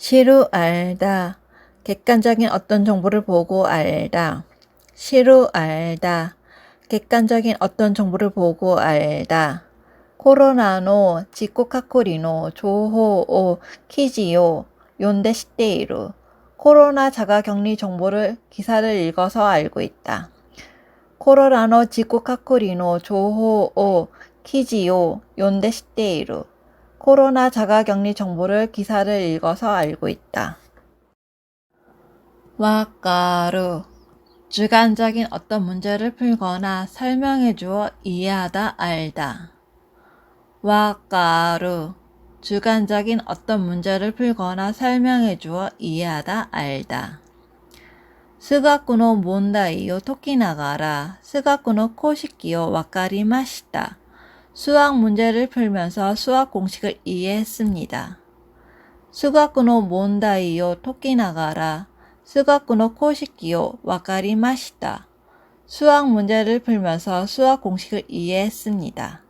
시루 알다. 객관적인 어떤 정보를 보고 알다. 시루 알다. 객관적인 어떤 정보를 보고 알다. 코로나노 지코카코리노 조호오 키지요 연대 시테이루. 코로나 자가 격리 정보를 기사를 읽어서 알고 있다. 코로나노 지코카코리노 조호오 키지요 연대 시테이루. 코로나 자가격리 정보를 기사를 읽어서 알고 있다. 와까루 주관적인 어떤 문제를 풀거나 설명해 주어 이해하다 알다. 와까루 주관적인 어떤 문제를 풀거나 설명해 주어 이해하다 알다. 스가쿠노 몬다이요 토키나가라 스가쿠노 코시키요 와카리마시다. 수학 문제를 풀면서 수학 공식을 이해했습니다. 수학노 몬다이요 토끼나가라 수학노 코시키요 와카리마시다. 수학 문제를 풀면서 수학 공식을 이해했습니다.